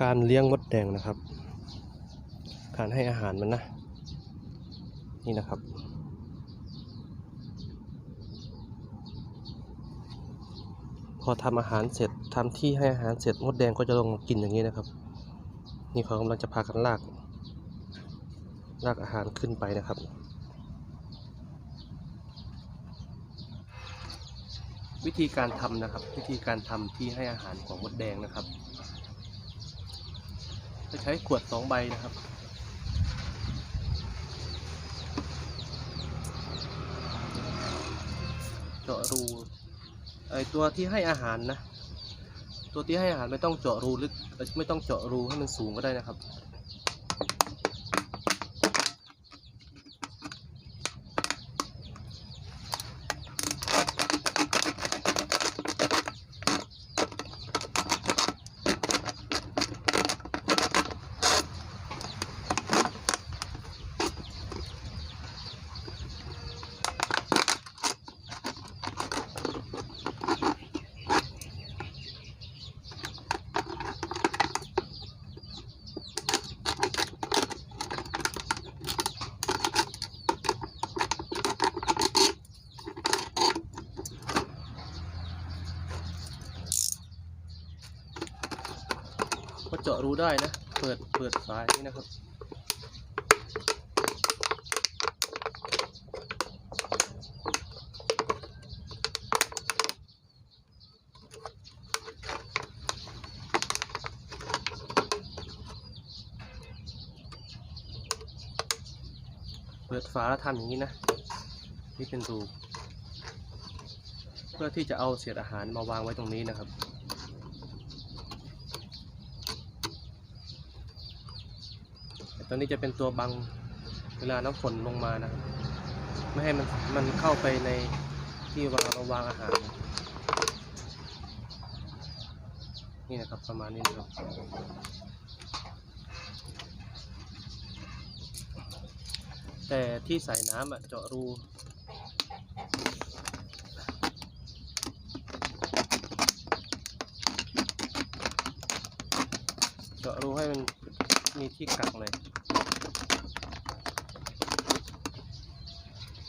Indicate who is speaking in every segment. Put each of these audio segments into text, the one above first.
Speaker 1: การเลี้ยงมดแดงนะครับ การให้อาหารมันนะ นี่นะครับ พอทำอาหารเสร็จทำที่ให้อาหารเสร็จมดแดงก็จะลงมากินอย่างนี้นะครับ นี่เขากำลังจะพากันลาก ลากอาหารขึ้นไปนะครับวิธีการทำนะครับ วิธีการทำที่ให้อาหารของมดแดงนะครับ จะใช้ขวดสองใบนะครับเจาะรูไอตัวที่ให้อาหารนะ ตัวที่ให้อาหารไม่ต้องเจาะรูลึกไม่ต้องเจาะรูให้มันสูงก็ได้นะครับ ก็เจาะรูได้นะ เปิด เปิดฝายนี้นะครับ เปิดฝาแล้วทำอย่างนี้นะ นี่เป็นรู เพื่อที่จะเอาเศษอาหารมาวางไว้ตรงนี้นะครับ ต่ตอนนี้จะเป็นตัวบังเวลาน้ำฝนลงมานะครับ ไม่ให้มันมันเข้าไปในที่วางเราวางอาหาร นี่นะครับประมาณนี้นะครับแต่ที่ใส่น้ำอะเจาะรูเจาะรูให้มันมีที่กักเลย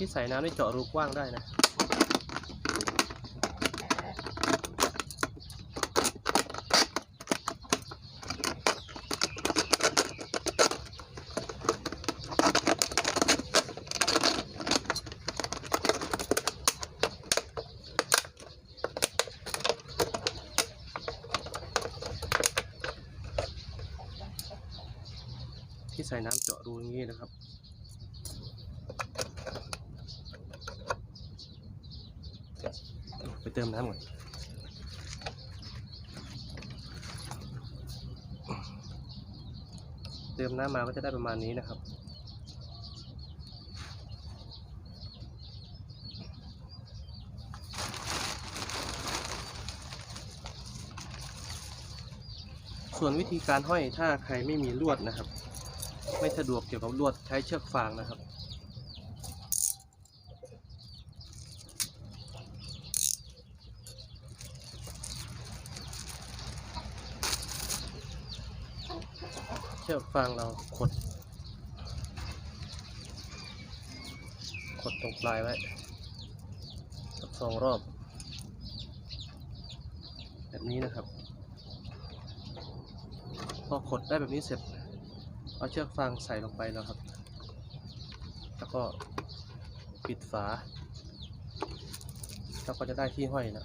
Speaker 1: ที่ใส่น้ำนี่เจาะรูกว้างได้นะที่ใส่น้ำเจาะรูอย่างนี้นะครับ ไปเติมน้ำก่อนเติมน้ำมาก็จะได้ประมาณนี้นะครับ ส่วนวิธีการห้อยถ้าใครไม่มีลวดนะครับ ไม่สะดวกเกี่ยวกับลวดใช้เชือกฟางนะครับ เชือกฟางเราขด ขดตรงปลายไว้สักสองรอบ แบบนี้นะครับ พอขดได้แบบนี้เสร็จ เอาเชือกฟางใส่ลงไปแล้วครับ แล้วก็ปิดฝา แล้วก็จะได้ที่ห้อยแล้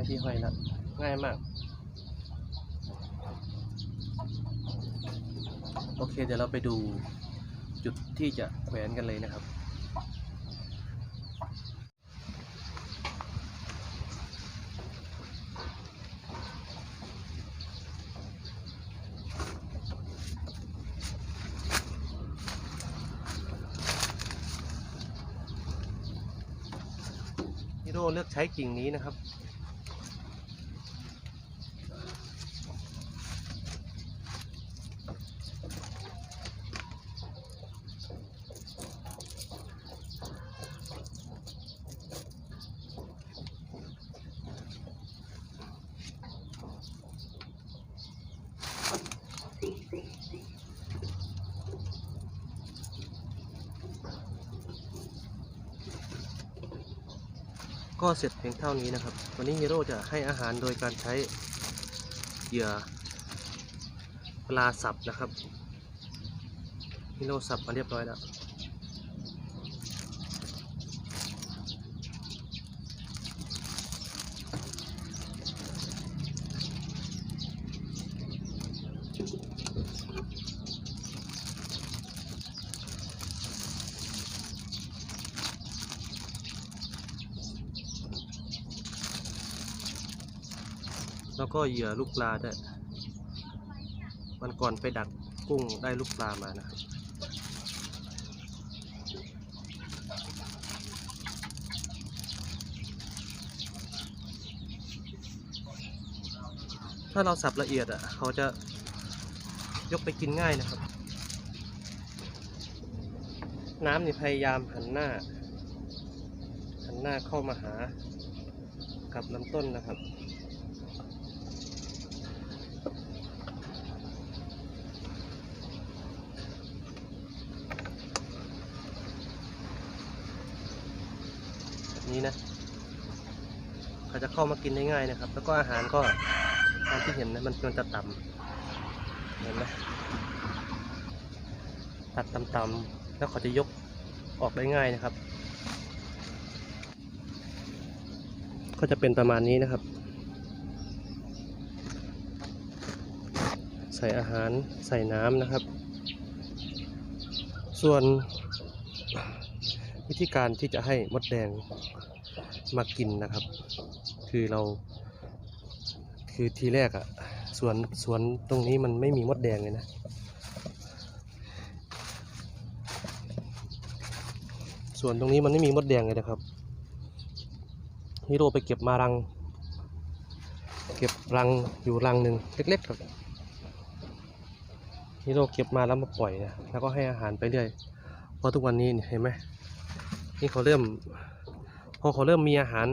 Speaker 1: ได้ที่ห้อยแล้วง่ายมาก โอเคเดี๋ยวเราไปดูจุดที่จะแขวนกันเลยนะครับฮิโร่เลือกใช้กิ่งนี้นะครับ ก็เสร็จเพียงเท่านี้นะครับ วันนี้ฮีโร่จะให้อาหารโดยการใช้เหยื่อปลาสับนะครับฮีโร่สับมาเรียบร้อยแล้ว แล้วก็เหยื่อลูกปลาด้วยวันก่อนไปดักกุ้งได้ลูกปลามานะครับถ้าเราสับละเอียดอะเขาจะยกไปกินง่ายนะครับ น้ำนี่พยายามหันหน้า หันหน้าเข้ามาหากับลำต้นนะครับนี้นะ เข้ามากินได้ง่ายนะครับ แล้วก็อาหารก็ตามที่เห็นนะมันมันจะต่ำเห็นไหมตัดต่ำๆแล้วเขาจะยกออกได้ง่ายนะครับ ก็จะเป็นประมาณนี้นะครับ ใส่อาหารใส่น้ำนะครับ ส่วนวิธีการที่จะให้มดแดงมากินนะครับ คือเรา คือทีแรกอะสวนสวนตรงนี้มันไม่มีมดแดงเลยนะส่วนตรงนี้มันไม่มีมดแดงเลยนะครับฮิโร่ไปเก็บมารัง เก็บรังอยู่รังหนึ่งเล็กๆครับฮิโร่เก็บมาแล้วมาปล่อยนะแล้วก็ให้อาหารไปเรื่อยเพราะทุกวันนี้เห็นไหมนี่เขาเริ่ม พอเขาเริ่มมีอาหาร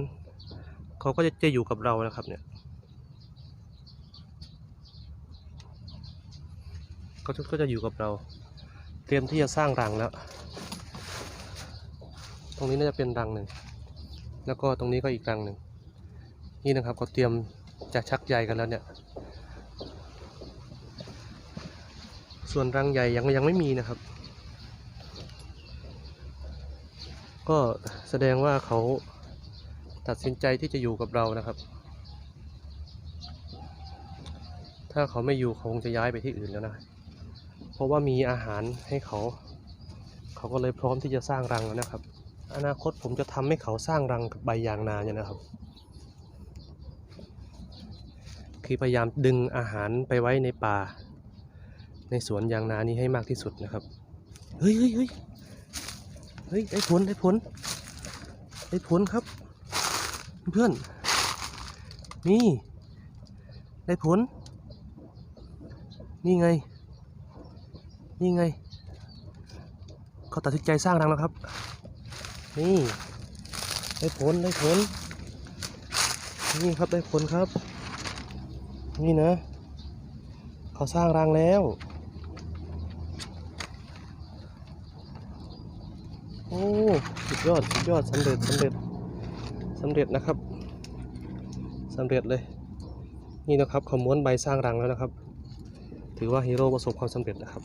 Speaker 1: เขาก็จะจะอยู่กับเรานะครับเนี่ยเขาจะก็จะอยู่กับเรา เตรียมที่จะสร้างรังแล้ว ตรงนี้น่าจะเป็นรังหนึ่ง แล้วก็ตรงนี้ก็อีกรังหนึ่ง นี่นะครับเขาเตรียมจะชักใยกันแล้วเนี่ย ส่วนรังใหญ่ยังยังไม่มีนะครับ ก็แสดงว่าเขา ตัดสินใจที่จะอยู่กับเรานะครับ ถ้าเขาไม่อยู่เขาคงจะย้ายไปที่อื่นแล้วนะ เพราะว่ามีอาหารให้เขา เขาก็เลยพร้อมที่จะสร้างรังแล้วนะครับ อนาคตผมจะทำให้เขาสร้างรังกับใบยางนาเนี่ยนะครับ คือพยายามดึงอาหารไปไว้ในป่า ในสวนยางนานี้ให้มากที่สุดนะครับ เฮ้ยเฮ้ยเฮ้ยเฮ้ยได้ผลได้ผลได้ผลครับ เพื่อนนี่ ได้ผล นี่ไง นี่ไง เขาตัดสินใจสร้างรังแล้วครับ นี่ ได้ผล ได้ผล นี่ครับ ได้ผลครับ นี่นะ เขาสร้างรังแล้ว โอ้ สุดยอด สุดยอดสำเร็จสำเร็จำเร็จนะครับสำเร็จเลย นี่นะครับเขาม้วนใบสร้างรังแล้วนะครับ ถือว่าฮีโร่ประสบความสำเร็จนะครับ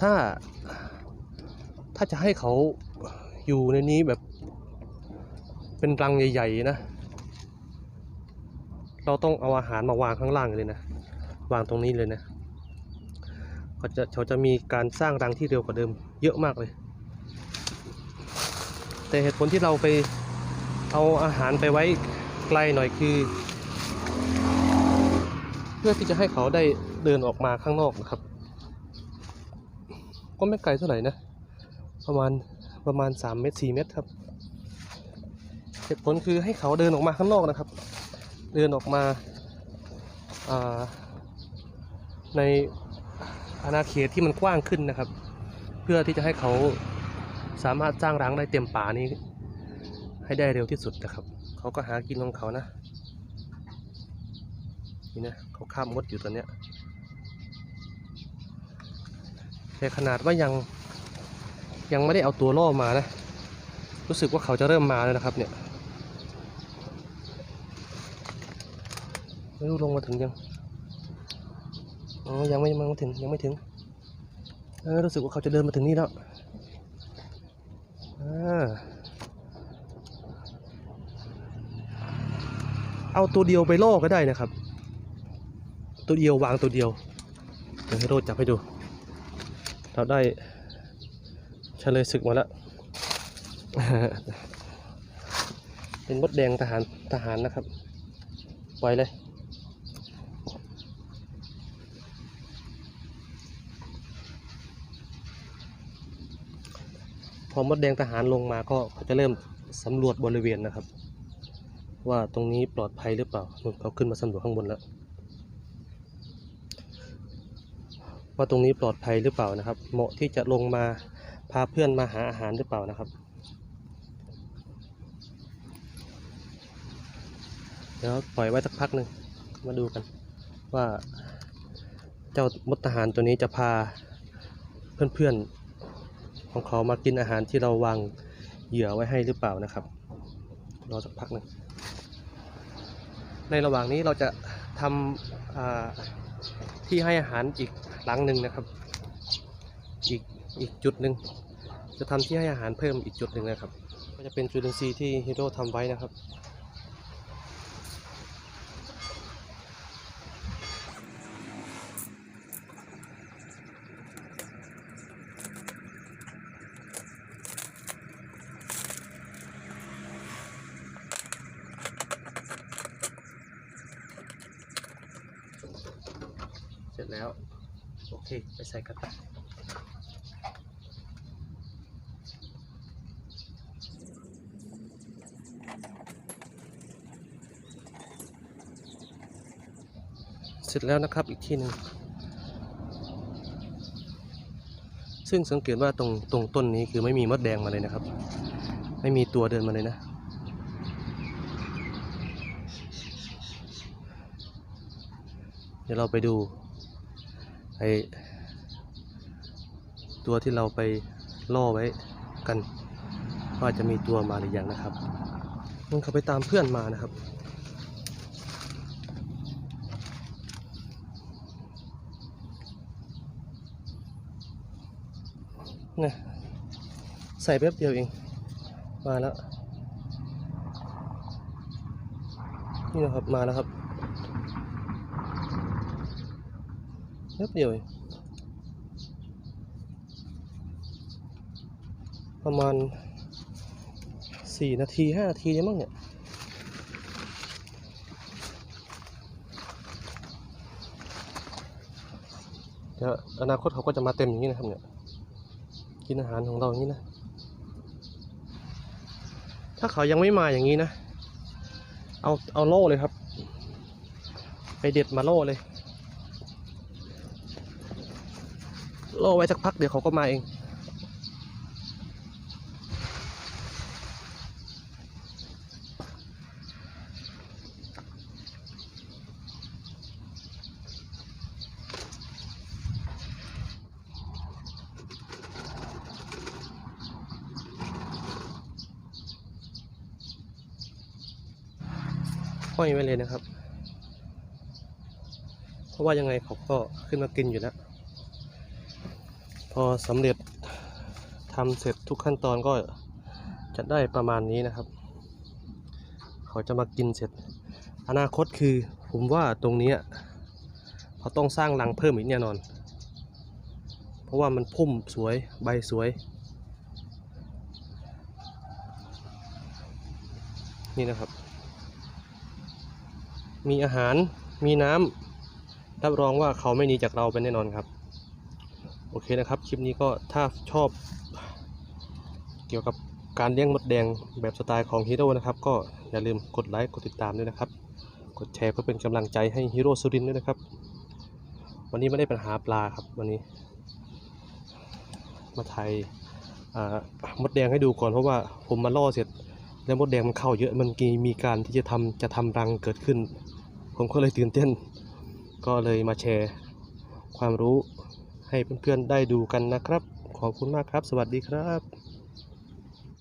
Speaker 1: ถ้าถ้าจะให้เขาอยู่ในนี้แบบเป็นรังใหญ่ๆนะ เราต้องเอาอาหารมาวางข้างล่างเลยนะ วางตรงนี้เลยนะเขาจะเขาจะมีการสร้างรังที่เร็วกว่าเดิมเยอะมากเลย แต่เหตุผลที่เราไปเอาอาหารไปไว้ไกลหน่อยคือ เพื่อที่จะให้เขาได้เดินออกมาข้างนอกนะครับ ก็ไม่ไกลเท่าไหร่นะ ประมาณประมาณ3เมตร4เมตรครับเหตุผลคือให้เขาเดินออกมาข้างนอกนะครับ เดินออกมาาในอาณาเขตที่มันกว้างขึ้นนะครับ เพื่อที่จะให้เขา สามารถสร้างรังได้เต็มป่านี้ ให้ได้เร็วที่สุดนะครับเขาก็หากินของเขานะนี่นะเขาข้ามมดอยู่ตอนเนี้ยแต่ขนาดว่ายังยังไม่ได้เอาตัวล่อมานะ รู้สึกว่าเขาจะเริ่มมาแล้วนะครับเนี่ยไม่รู้ลงมาถึงยังอ๋อยังไม่ยังไม่ถึงยังไม่ถึงเออรู้สึกว่าเขาจะเดินมาถึงนี่แล้ว เอาตัวเดียวไปล่อก็ได้นะครับ ตัวเดียววางตัวเดียวเดี๋ยวให้โรดจับให้ดู เราได้เฉลยศึกมาแล้ว เป็นมดแดงทหารทหารนะครับ ปล่อยเลย พอมดแดงทหารลงมาก็เขาจะเริ่มสำรวจบริเวณนะครับ ว่าตรงนี้ปลอดภัยหรือเปล่านู่นเขาขึ้นมาสำรวจข้างบนแล้ว ว่าตรงนี้ปลอดภัยหรือเปล่านะครับ เหมาะที่จะลงมาพาเพื่อนมาหาอาหารหรือเปล่านะครับเดี๋ยวปล่อยไว้สักพักหนึ่งมาดูกัน ว่าเจ้ามดทหารตัวนี้จะพาเพื่อนๆ ของเขามากินอาหารที่เราวางเหยื่อไว้ให้หรือเปล่านะครับรอสักพักหนึ่งในระหว่างนี้เราจะทำที่ให้อาหารอีกหลังหนึ่งนะครับ อีกอีกจุดหนึ่งจะทำที่ให้อาหารเพิ่มอีกจุดหนึ่งนะครับ ก็จะเป็นจุลินทรีย์ที่ฮีโร่ทำไว้นะครับ เสร็จแล้ว คไปใส่กระต่ายเสร็จแล้วนะครับอีกที่หนึ่งซึ่งสังเกตว่าตรงตรงต้นนี้คือไม่มีมดแดงมาเลยนะครับ ไม่มีตัวเดินมาเลยนะเดี๋ยวเราไปดู ไอตัวที่เราไปล่อไว้กันว่าจะมีตัวมาหรือยังนะครับมันเขาไปตามเพื่อนมานะครับนะใส่แป๊บเดียวเอง มาแล้ว นี่นะครับ มาแล้วครับ แป๊บเดียวเองประมาณสี่นาทีห้านาทีเนี่ยมั้งเนี่ยเดี๋ยวอนาคตเขาก็จะมาเต็มอย่างนี้นะครับเนี่ยกินอาหารของเราอย่างนี้นะ ถ้าเขายังไม่มาอย่างนี้นะ เอาเอาโล่เลยครับ ไปเด็ดมาโล่เลย โล่ไว้สักพักเดี๋ยวเขาก็มาเอง ห้อยไว้เลยนะครับ เพราะว่ายังไงเขาก็ขึ้นมากินอยู่แล้ว พอสำเร็จทำเสร็จทุกขั้นตอนก็จะได้ประมาณนี้นะครับ เขาจะมากินเสร็จ อนาคตคือผมว่าตรงนี้เขาต้องสร้างรังเพิ่มอีกแน่นอน เพราะว่ามันพุ่มสวยใบสวย นี่นะครับ มีอาหารมีน้ำรับรองว่าเขาไม่หนีจากเราไปแน่นอนครับ โอเคนะครับ คลิปนี้ก็ถ้าชอบเกี่ยวกับการเลี้ยงมดแดงแบบสไตล์ของฮีโร่นะครับ ก็อย่าลืมกดไลค์กดติดตามด้วยนะครับ กดแชร์เพื่อเป็นกำลังใจให้ฮีโร่สุรินด้วยนะครับ วันนี้ไม่ได้ปัญหาปลาครับวันนี้ มาไทยมดแดงให้ดูก่อนเพราะว่าผมมาล่อเสร็จ แล้วมดแดงมันเข้าเยอะมันมีมีการที่จะทำจะทำรังเกิดขึ้น ผมก็เลยตื่นเต้น ก็เลยมาแชร์ความรู้ ให้เพื่อนๆได้ดูกันนะครับ ขอบคุณมากครับ สวัสดีครับ